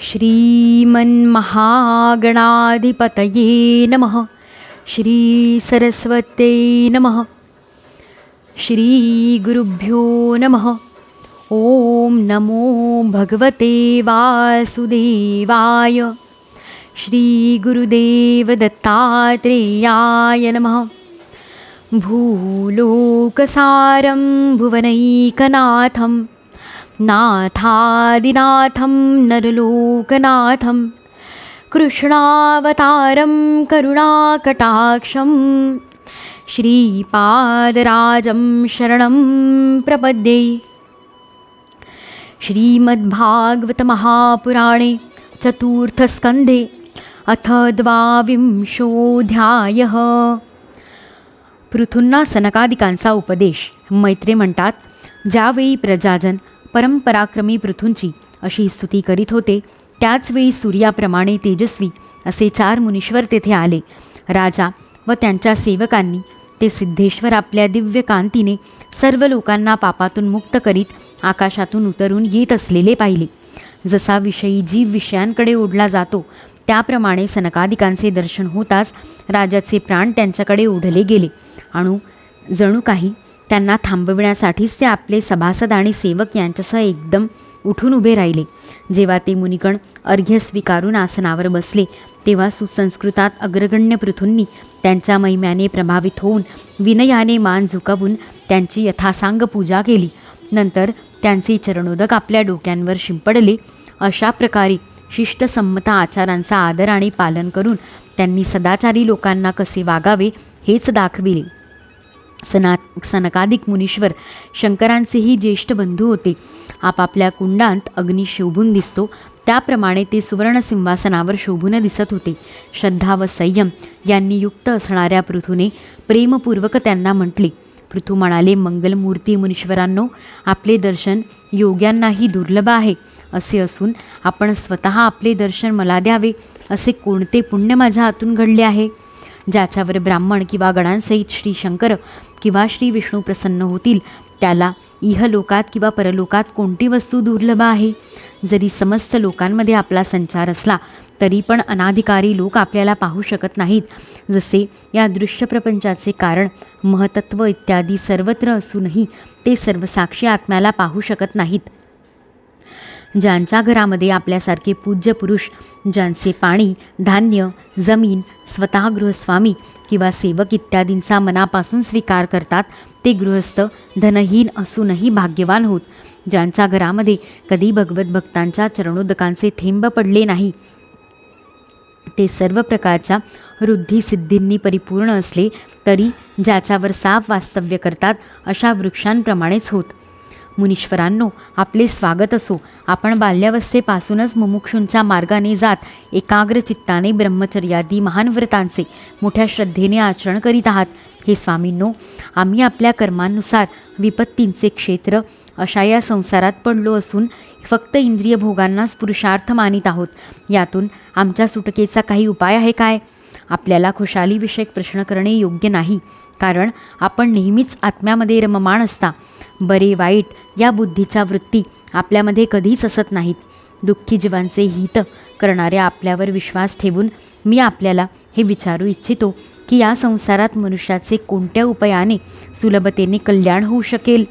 श्रीमन्महागणाधिपतये नमः। श्रीसरस्वत्यै नमः। श्रीगुरुभ्यो नमः। ॐ नमो भगवते वासुदेवाय। श्रीगुरुदेवदत्तात्रेयाय नमः। भूलोकसारं भुवनैकनाथं नाथादिनाथं नरलोकनाथं कृष्णावतारं करुणाकटाक्षं श्रीपादराजं शरणं प्रपद्ये। श्रीमद्भागवतमहापुराणे चतुर्थस्कन्धे अथ द्वाविंशोऽध्यायः। पृथूंना सनकादिकांचा उपदेश मैत्रे म्हणतात ज्यावेळी प्रजाजन परमपराक्रमी पृथूंची अशी स्तुती करीत होते. त्याचवेळी सूर्याप्रमाणे तेजस्वी असे चार मुनीश्वर तेथे आले. राजा व त्यांच्या सेवकांनी ते सिद्धेश्वर आपल्या दिव्य कांतीने सर्व लोकांना पापातून मुक्त करीत आकाशातून उतरून येत असलेले पाहिले. जसा विषयी जीव विषयांकडे ओढला जातो त्याप्रमाणे सनकादिकांचे दर्शन होताच राजाचे प्राण त्यांच्याकडे ओढले गेले. आणू जणू काही त्यांना थांबविण्यासाठीच ते आपले सभासद आणि सेवक यांच्यासह एकदम उठून उभे राहिले. जेव्हा ते मुनिकण अर्घ्य स्वीकारून आसनावर बसले तेव्हा सुसंस्कृतात अग्रगण्य पृथूंनी त्यांच्या महिम्याने प्रभावित होऊन विनयाने मान झुकवून त्यांची यथासांग पूजा केली. नंतर त्यांचे चरणोदक आपल्या डोक्यांवर शिंपडले. अशा प्रकारे शिष्टसंमत आचारांचा आदर आणि पालन करून त्यांनी सदाचारी लोकांना कसे वागावे हेच दाखविले. सना सनकादिक मुनीश्वर शंकरांचेही ज्येष्ठ बंधू होते. आपापल्या कुंडांत अग्नी शोभून दिसतो. त्याप्रमाणे ते सुवर्ण सिंहासनावर शोभून दिसत होते. श्रद्धा व संयम यांनी युक्त असणाऱ्या पृथूने प्रेमपूर्वक त्यांना म्हटले. पृथू म्हणाले मंगलमूर्ती मुनीश्वरांनो आपले दर्शन योग्यांनाही दुर्लभ आहे. असे असून आपण स्वतः आपले दर्शन मला द्यावे असे कोणते पुण्य माझ्या हातून घडले आहे? ज्याच्यावर ब्राह्मण किंवा गणांसहित श्री शंकर किंवा श्री विष्णू प्रसन्न होतील त्याला इहलोकात किंवा परलोकात कोणती वस्तू दुर्लभ आहे? जरी समस्त लोकांमध्ये आपला संचार असला तरी पण अनाधिकारी लोक आपल्याला पाहू शकत नाहीत. जसे या दृश्य प्रपंचाचे कारण महतत्व इत्यादी सर्वत्र असूनही ते सर्वसाक्षी आत्म्याला पाहू शकत नाहीत. ज्यांच्या घरामध्ये आपल्यासारखे पूज्य पुरुष ज्यांचे पाणी धान्य जमीन स्वतः गृहस्वामी किंवा सेवक इत्यादींचा मनापासून स्वीकार करतात ते गृहस्थ धनहीन असूनही भाग्यवान होत. ज्यांच्या घरामध्ये कधी भगवत भक्तांच्या चरणोदकांचे थेंब पडले नाही ते सर्व प्रकारच्या वृद्धिसिद्धींनी परिपूर्ण असले तरी ज्याच्यावर साप वास्तव्य करतात अशा वृक्षांप्रमाणेच होत. मुनीश्वरांनो आपले स्वागत असो. आपण बाल्यावस्थेपासूनच मुमुक्षूंच्या मार्गाने जात एकाग्र चित्ताने ब्रह्मचर्यादी महान व्रतांचे मोठ्या श्रद्धेने आचरण करीत आहात. हे स्वामींनो आम्ही आपल्या कर्मानुसार विपत्तींचे क्षेत्र अशा या संसारात पडलो असून फक्त इंद्रिय भोगांनाच पुरुषार्थ मानित आहोत. यातून आमच्या सुटकेचा काही उपाय आहे काय? आपल्याला खुशालीविषयक प्रश्न करणे योग्य नाही कारण आपण नेहमीच आत्म्यामध्ये रममाण असता. बरे वाईट या बुद्धीच्या वृत्ती आपल्यामध्ये कधीच असत नाहीत. दुःखी जीवांचे हित करणाऱ्या आपल्यावर विश्वास ठेवून मी आपल्याला हे विचारू इच्छितो की या संसारात मनुष्याचे कोणत्या उपायाने सुलभतेने कल्याण होऊ शकेल?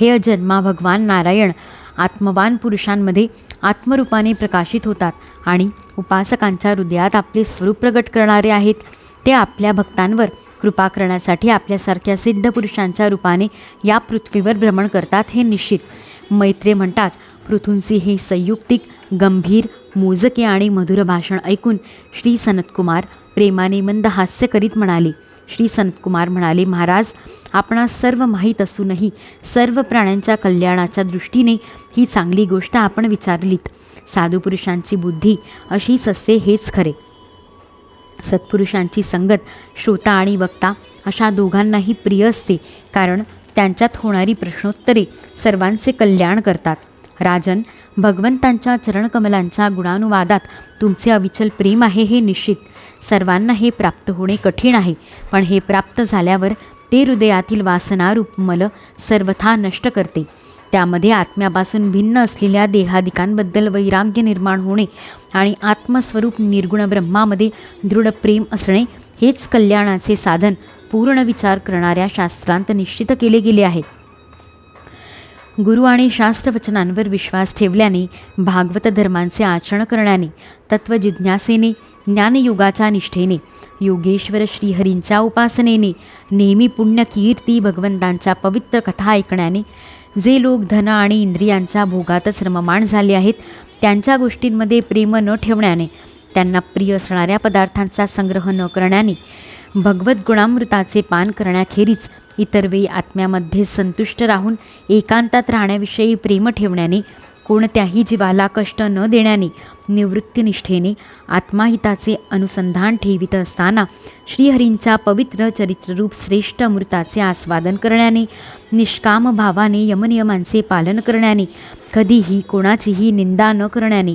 हे अजन्मा भगवान नारायण आत्मवान पुरुषांमध्ये आत्मरूपाने प्रकाशित होतात आणि उपासकांच्या हृदयात आपले स्वरूप प्रगट करणारे आहेत. ते आपल्या भक्तांवर कृपा करण्यासाठी आपल्यासारख्या सिद्ध पुरुषांच्या रूपाने या पृथ्वीवर भ्रमण करतात हे निश्चित. मैत्रे म्हणतात पृथूंचे हे संयुक्तिक गंभीर मोजके आणि मधुर भाषण ऐकून श्री सनतकुमार प्रेमाने मंद हास्य करीत म्हणाले. श्री सनतकुमार म्हणाले महाराज आपणास सर्व माहीत असूनही सर्व प्राण्यांच्या कल्याणाच्या दृष्टीने ही चांगली गोष्ट आपण विचारलीत. साधुपुरुषांची बुद्धी अशीच असते हेच खरे. सत्पुरुषांची संगत श्रोता आणि वक्ता अशा दोघांनाही प्रिय असते. कारण त्यांच्यात होणारी प्रश्नोत्तरे सर्वांचे कल्याण करतात. राजन भगवंतांच्या चरणकमलांच्या गुणानुवादात तुमचे अविचल प्रेम आहे हे निश्चित. सर्वांना हे प्राप्त होणे कठीण आहे पण हे प्राप्त झाल्यावर ते हृदयातील वासनारूप मल सर्वथा नष्ट करते. त्यामध्ये आत्म्यापासून भिन्न असलेल्या देहादिकांबद्दल वैराग्य निर्माण होणे आणि आत्मस्वरूप निर्गुण ब्रह्मामध्ये दृढ प्रेम असणे हेच कल्याणाचे साधन पूर्ण विचार करणाऱ्या शास्त्रांत निश्चित केले गेले आहे. गुरु आणि शास्त्रवचनांवर विश्वास ठेवल्याने भागवत धर्मांचे आचरण करण्याने तत्वजिज्ञासेने ज्ञानयुगाच्या निष्ठेने योगेश्वर श्रीहरींच्या उपासनेने नेहमी पुण्य कीर्ती भगवंतांच्या पवित्र कथा ऐकण्याने जे लोक धन आणि इंद्रियांच्या भोगातच रममाण झाले आहेत त्यांच्या गोष्टींमध्ये प्रेम न ठेवण्याने त्यांना प्रिय असणाऱ्या पदार्थांचा संग्रह न करण्याने भगवत गुणामृताचे पान करण्याखेरीज इतर वेळी आत्म्यामध्ये संतुष्ट राहून एकांतात राहण्याविषयी प्रेम ठेवण्याने कोणत्याही जीवाला कष्ट न देण्याने निवृत्तीनिष्ठेने आत्माहिताचे अनुसंधान ठेवित असताना श्रीहरींच्या पवित्र चरित्ररूप श्रेष्ठ अमृताचे आस्वादन करण्याने निष्काम भावाने यमनियमांचे पालन करण्याने कधीही कोणाचीही निंदा न करण्याने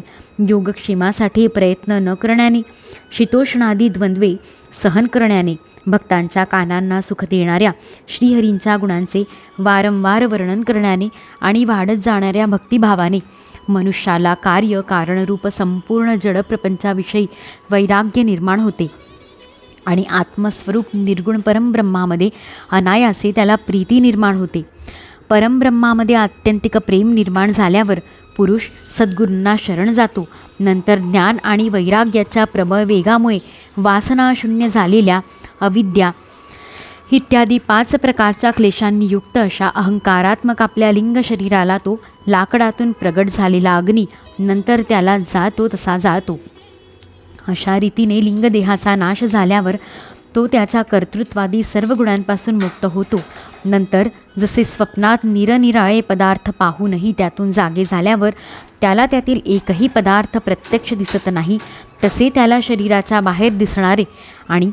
योगक्षेमासाठी प्रयत्न न करण्याने शीतोष्णादी द्वंद्वे सहन करण्याने भक्तांच्या कानांना सुख देणाऱ्या श्रीहरींच्या गुणांचे वारंवार वर्णन करण्याने आणि वाढत जाणाऱ्या भक्तिभावाने मनुष्याला कार्य कारणरूप संपूर्ण जडप्रपंचाविषयी वैराग्य निर्माण होते. आणि आत्मस्वरूप निर्गुण परमब्रह्मामध्ये अनायासे त्याला प्रीती निर्माण होते. परमब्रह्मामध्ये आत्यंतिक प्रेम निर्माण झाल्यावर पुरुष सद्गुरूंना शरण जातो. नंतर ज्ञान आणि वैराग्याच्या प्रबळ वेगामुळे वासनाशून्य झालेल्या अविद्या इत्यादी पाच प्रकारच्या क्लेशांनी युक्त अशा अहंकारात्मक आपल्या लिंग शरीराला तो लाकडातून प्रगट झालेला अग्नी नंतर त्याला जातो तसा जातो. अशा रीतीने लिंगदेहाचा नाश झाल्यावर तो त्याच्या कर्तृत्वादी सर्व गुणांपासून मुक्त होतो. नंतर जसे स्वप्नात निरनिराळे पदार्थ पाहूनही त्यातून जागे झाल्यावर त्याला त्यातील एकही पदार्थ प्रत्यक्ष दिसत नाही तसे त्याला शरीराच्या बाहेर दिसणारे आणि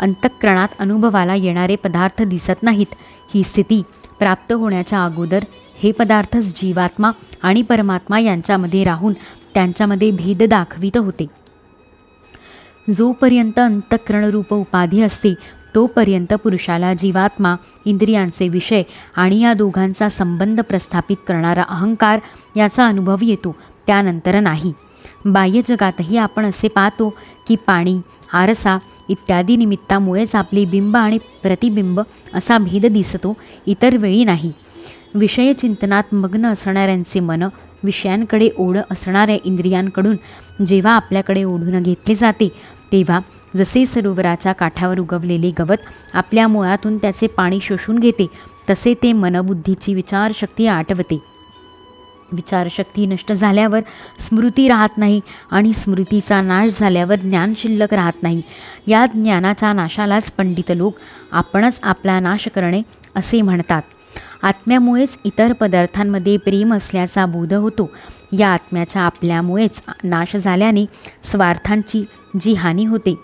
अंतःकरणात अनुभवाला येणारे पदार्थ दिसत नाहीत. ही स्थिती प्राप्त होण्याच्या अगोदर हे पदार्थच जीवात्मा आणि परमात्मा यांच्यामध्ये राहून त्यांच्यामध्ये भेद दाखवित होते. जोपर्यंत अंतःकरणरूप उपाधी असते तोपर्यंत पुरुषाला जीवात्मा इंद्रियांचे विषय आणि या दोघांचा संबंध प्रस्थापित करणारा अहंकार याचा अनुभव येतो. त्यानंतर नाही. बाह्य जगातही आपण असे पाहतो की पाणी आरसा इत्यादी निमित्तामुळेच आपली बिंब आणि प्रतिबिंब असा भेद दिसतो इतर वेळी नाही. विषयचिंतनात मग्न असणाऱ्यांचे मन विषयांकडे ओढ असणाऱ्या इंद्रियांकडून जेव्हा आपल्याकडे ओढून घेतले जाते तेव्हा जसे सरोवराच्या काठावर उगवलेले गवत आपल्या मुळातून त्याचे पाणी शोषून घेते तसे ते मनबुद्धीची विचारशक्ती आटवते. विचारशक्ती नष्ट झाल्यावर स्मृती राहत नाही आणि स्मृतीचा नाश झाल्यावर ज्ञान शिल्लक राहत नाही. या ज्ञानाच्या नाशालाच पंडित लोक आपणच आपला नाश करणे असे म्हणतात. आत्म्यामुळेच इतर पदार्थांमध्ये प्रेम असल्याचा बोध होतो. या आत्म्याच्या आपल्यामुळेच नाश झाल्याने स्वार्थांची जी हानी होते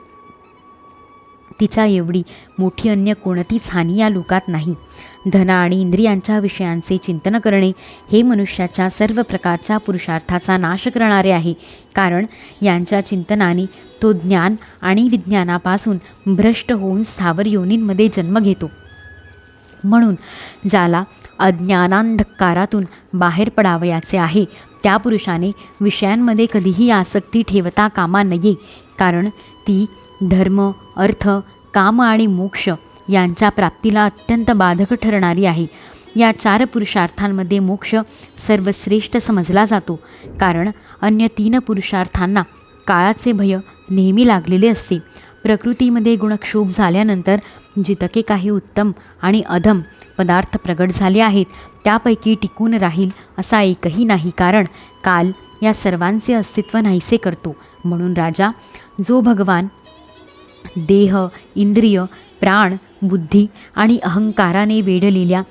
तिच्या एवढी मोठी अन्य कोणतीच हानी या लोकात नाही. धन आणि इंद्रियांच्या विषयांचे चिंतन करणे हे मनुष्याच्या सर्व प्रकारच्या पुरुषार्थाचा नाश करणारे आहे. कारण यांच्या चिंतनाने तो ज्ञान आणि विज्ञानापासून भ्रष्ट होऊन स्थावर योनींमध्ये जन्म घेतो. म्हणून ज्याला अज्ञानांधकारातून बाहेर पडावयाचे आहे त्या पुरुषाने विषयांमध्ये कधीही आसक्ती ठेवता कामा नये. कारण ती धर्म अर्थ काम आणि मोक्ष यांच्या प्राप्तीला अत्यंत बाधक ठरणारी आहे. या चार पुरुषार्थांमध्ये मोक्ष सर्वश्रेष्ठ समजला जातो. कारण अन्य तीन पुरुषार्थांना काळाचे भय नेहमी लागलेले असते. प्रकृतीमध्ये गुणक्षोभ झाल्यानंतर जितके काही उत्तम आणि अधम पदार्थ प्रगट झाले आहेत त्यापैकी टिकून राहील असा एकही नाही. कारण काल या सर्वांचे अस्तित्व नाहीसे करतो. म्हणून राजा जो भगवान देह इंद्रिय प्राण बुद्धी आणि अहंकाराने वेढलेल्या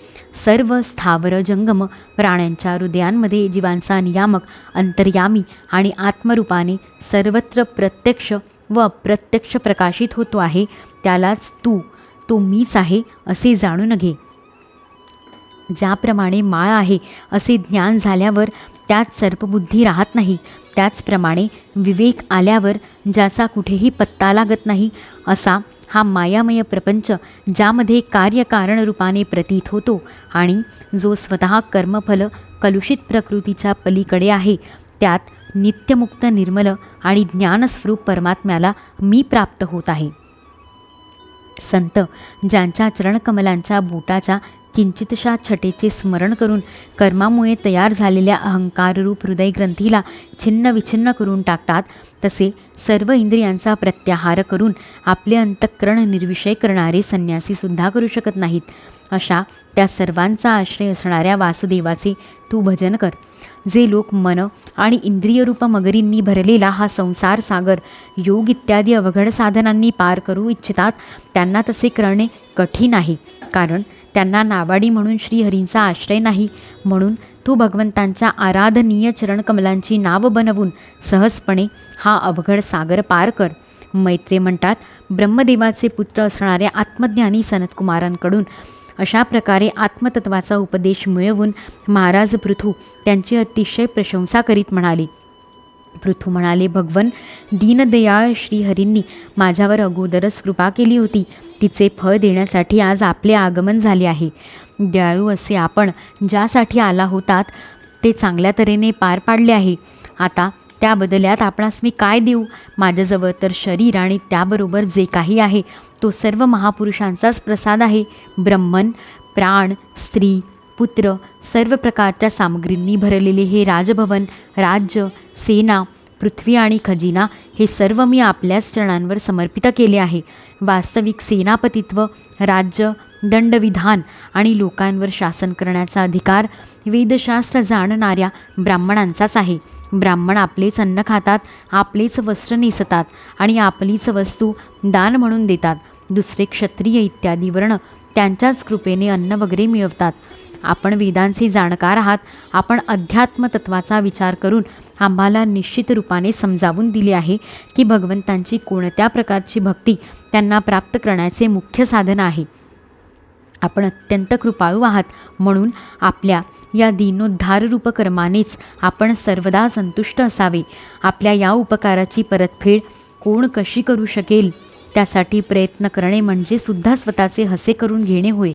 सर्व स्थावर जंगम प्राण्यांच्या हृदयांमध्ये जीवांचा नियामक अंतर्यामी आणि आत्मरूपाने सर्वत्र प्रत्यक्ष व अप्रत्यक्ष प्रकाशित होतो आहे त्यालाच तू तो मीच आहे असे जाणून घे ज्याप्रमाणे माळ आहे असे ज्ञान झाल्यावर त्यात सर्पबुद्धी राहत नाही त्याचप्रमाणे विवेक आल्यावर ज्याचा कुठेही पत्ता लागत नाही असा हा मायामय प्रपंच ज्यामध्ये कार्यकारण रूपाने प्रतीत होतो आणि जो स्वतः कर्मफल कलुषित प्रकृतीच्या पलीकडे आहे त्यात नित्यमुक्त निर्मल आणि ज्ञानस्वरूप परमात्म्याला मी प्राप्त होत आहे. संत ज्यांच्या चरणकमलांच्या बोटाच्या किंचितशा छटेचे स्मरण करून कर्मामुळे तयार झालेल्या अहंकाररूप हृदयग्रंथीला छिन्नविछिन्न करून टाकतात तसे सर्व इंद्रियांचा प्रत्याहार करून आपले अंतःकरण निर्विषय करणारे संन्यासीसुद्धा करू शकत नाहीत. अशा त्या सर्वांचा आश्रय असणाऱ्या वासुदेवाचे तू भजन कर. जे लोक मन आणि इंद्रियरूप मगरींनी भरलेला हा संसार सागर योग इत्यादी अवघड साधनांनी पार करू इच्छितात त्यांना तसे करणे कठीण आहे. कारण त्यांना नावाडी म्हणून श्रीहरींचा आश्रय नाही. म्हणून तू भगवंतांच्या आराधनीय चरणकमलांची नाव बनवून सहजपणे हा अवघड सागर पार कर. मैत्रे म्हणतात ब्रह्मदेवाचे पुत्र असणाऱ्या आत्मज्ञानी सनतकुमारांकडून अशा प्रकारे आत्मतत्वाचा उपदेश मिळवून महाराज पृथू त्यांची अतिशय प्रशंसा करीत म्हणाली. पृथू म्हणाले भगवन दीनदयाळ श्रीहरींनी माझ्यावर अगोदरच कृपा केली होती. तिचे फळ देण्यासाठी आज आपले आगमन झाले आहे. दयाळू असे आपण ज्यासाठी आला होतात ते चांगल्या तऱ्हेने पार पाडले आहे. आता त्या बदल्यात आपणास मी काय देऊ? माझ्याजवळ तर शरीर आणि त्याबरोबर जे काही आहे तो सर्व महापुरुषांचाच प्रसाद आहे. ब्रह्मन प्राण स्त्री पुत्र सर्व प्रकारच्या सामग्रींनी भरलेले हे राजभवन राज्य सेना पृथ्वी आणि खजिना हे सर्व मी आपल्याच चरणांवर समर्पित केले आहे. वास्तविक सेनापतित्व राज्य दंडविधान आणि लोकांवर शासन करण्याचा अधिकार वेदशास्त्र जाणणाऱ्या ब्राह्मणांचाच आहे. ब्राह्मण आपलेच अन्न खातात आपलेच वस्त्र नेसतात आणि आपलीच वस्तू दान म्हणून देतात. दुसरे क्षत्रिय इत्यादी वर्ण त्यांच्याच कृपेने अन्न वगैरे मिळवतात. आपण वेदांचे जाणकार आहात. आपण अध्यात्म तत्वाचा विचार करून आम्हाला निश्चित रूपाने समजावून दिले आहे की भगवंतांची कोणत्या प्रकारची भक्ती त्यांना प्राप्त करण्याचे मुख्य साधन आहे. आपण अत्यंत कृपाळू आहात म्हणून आपल्या या दीनोद्धाररूप कर्मानेच आपण सर्वदा संतुष्ट असावे. आपल्या या उपकाराची परतफेड कोण कशी करू शकेल त्यासाठी प्रयत्न करणे म्हणजे सुद्धा स्वतःचे हसे करून घेणे होय.